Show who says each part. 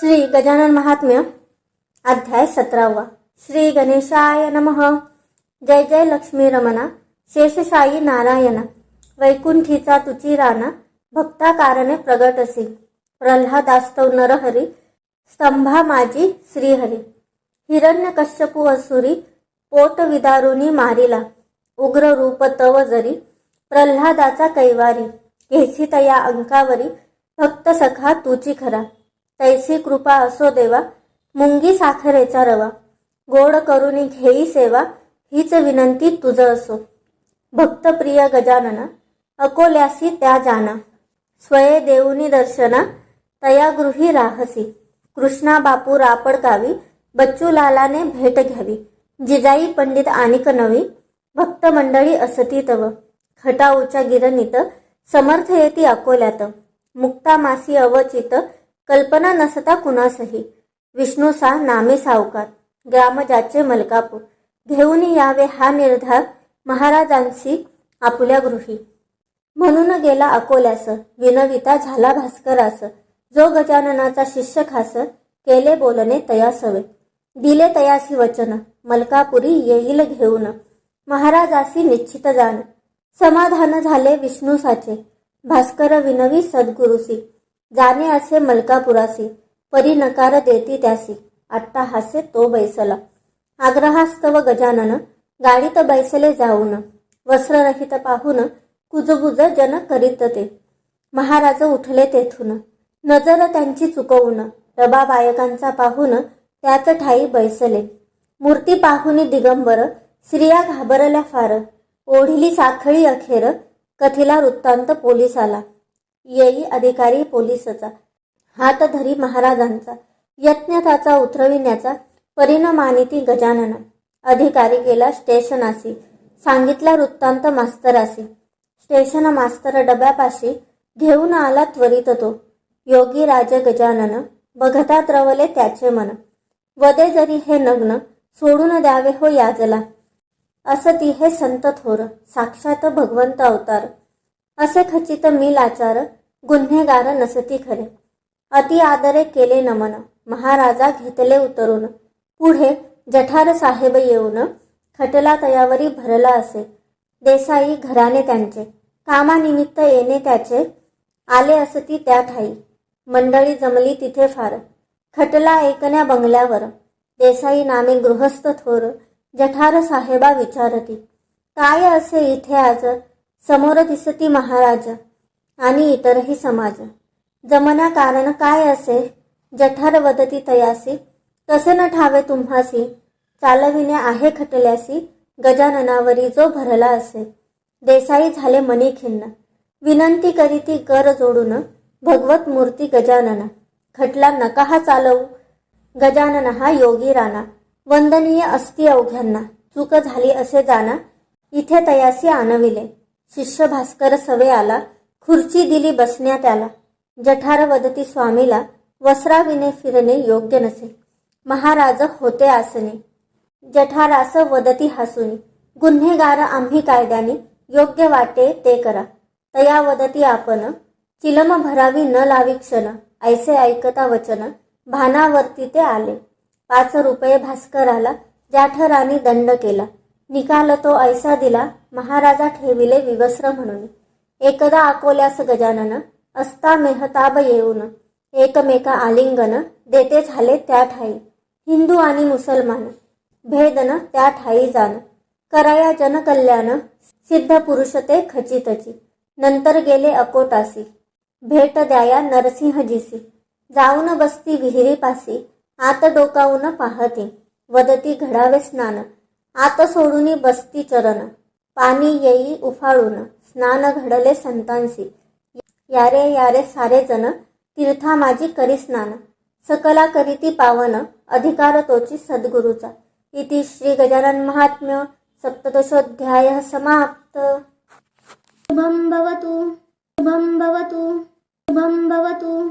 Speaker 1: श्री गजानन महात्म्य अध्याय सतरावा. श्री गणेशाय नमः. जय जय लक्ष्मी रमणा शेषशाई नारायणा. वैकुंठीचा तुची राणा भक्ताकारणे प्रगट असे प्रल्हादास्तव नरहरी. स्तंभा माझी श्रीहरी. हिरण्य कश्यपू असुरी. पोट विदारुनी मारिला. उग्र रूप तव जरी. प्रल्हादाचा कैवारी. घेसी तया अंकावरी. भक्त सखा तुची खरा तैसी कृपा असो देवा मुंगी साखरेचा रवा गोड करून घेई सेवा हीच विनंती तुझ असो. भक्तप्रिय गजानना अकोल्यासी त्या जाना स्वये देऊनी दर्शना तया गृही राहसी. कृष्णा बापू रापड गावी बच्चू लालाने भेट घ्यावी. जिजाई पंडित आणिक नवी भक्त मंडळी असती तव. खटाऊच्या गिरणीत समर्थ येती अकोल्यात. मुक्ता मासी अवचित कल्पना नसता कुणासही. विष्णूसा नामे सावकार. ग्रामजाचे मलकापूर. घेऊन यावे हा निर्धार महाराजांशी आपुल्या गृही. म्हणून गेला अकोल्यास विनविता झाला भास्करास जो गजाननाचा शिष्य खास केले बोलणे तयासवे. दिले तयासी वचन. मलकापुरी येईल घेऊन. महाराजासी निश्चित जाण. समाधान झाले विष्णूसाचे. भास्कर विनवी सद्गुरुसी. जाणे असे मलकापुरासी परी नकार देती त्यासी. आत्ता हासे तो बैसला. आग्रहास्तव गजानन गाडीत बैसले जाऊन वस्त्ररहित पाहून कुजबुज जन करीत ते. महाराज उठले तेथून. नजर त्यांची चुकवून डबा बायकांचा पाहून त्याच ठाई बैसले. मूर्ती पाहुनी दिगंबर स्त्रिया घाबरल्या फार. ओढिली साखळी अखेर कथिला वृत्तांत पोलिसाला. येई अधिकारी पोलिसाचा. हातधरी महाराजांचा. यज्ञताचा उतरविण्याचा उतरविण्याचा परिणमानिती गजानन. अधिकारी गेला स्टेशनासी. सांगितला वृत्तांत मास्तरासी. स्टेशन मास्तर डब्यापाशी घेऊन आला त्वरित तो. योगी राज गजानन बघता द्रवले त्याचे मन. वदे जरी हे नग्न सोडून द्यावे हो याजला. असती हे संत थोर साक्षात भगवंत अवतार. असे खचित मी लाचार गुन्हेगार नसती खरे. अति आदरे केले नमन. महाराजा घेतले उतरून. पुढे जठार साहेब येऊन खटला तयावरी भरला असे. देसाई घराने त्यांचे. कामानिमित्त येणे त्याचे आले असती त्या ठाई. मंडळी जमली तिथे फार. खटला ऐकण्या बंगल्यावर. देसाई नामे गृहस्थ थोर. जठार साहेबा विचारती. काय असे इथे आज? समोर दिसती महाराज. आणि इतरही समाज. जमना कारण काय असे? जठार वदती तयासी. कसे न ठावे तुम्हासी? चालविणे आहे खटल्यासी. गजाननावरी जो भरला असे. देसाई झाले मनी खिन्न विनंती करीती कर जोडून. भगवत मूर्ती गजानन. खटला नका हा चालवू. गजानन हा योगी राणा. वंदनीय असती अवघ्यांना. चूक झाली असे जाणा. इथे तयासी आणविले शिष्य भास्कर सवे आला. खुर्ची दिली बसण्यात आला. जठार वदती स्वामीला वस्राविने फिरणे योग्य नसे. महाराज होते आसने. जठारास वदती हसुनी. गुन्हेगार आम्ही कायद्याने योग्य वाटे ते करा. तया वदती आपण चिलम भरावी न लावी क्षण. ऐसे ऐकता वचन भानावरती ते आले. पाच रुपये भास्कराला जाठराने दंड केला. निकाल तो ऐसा दिला महाराजा ठेविले विवस्त्र म्हणून. एकदा अकोल्यास गजानन असता मेहताब येऊन एकमेका आलिंगन देते झाले त्या ठाई हिंदू आणि मुसलमान भेदन त्या ठाई जाण कराया जनकल्याण सिद्ध पुरुष ते खचितची नंतर गेले अकोटासी भेट द्याया नरसिंहजीसी जाऊन बसती विहिरीपासी आत डोकावून पाहती वदती घडावे स्नान आत सोडून बसती चरण पाणी येई उफाळून स्नान घडले संतांसी यारे यारे सारे जण तीर्था माझी करी स्नान. सकला करीती पावन अधिकार तोची सद्गुरूचा. इति श्री गजानन महात्म्य सप्तदशोध्याय समाप्त. शुभं भवतु शुभं भवतु शुभं भवतु.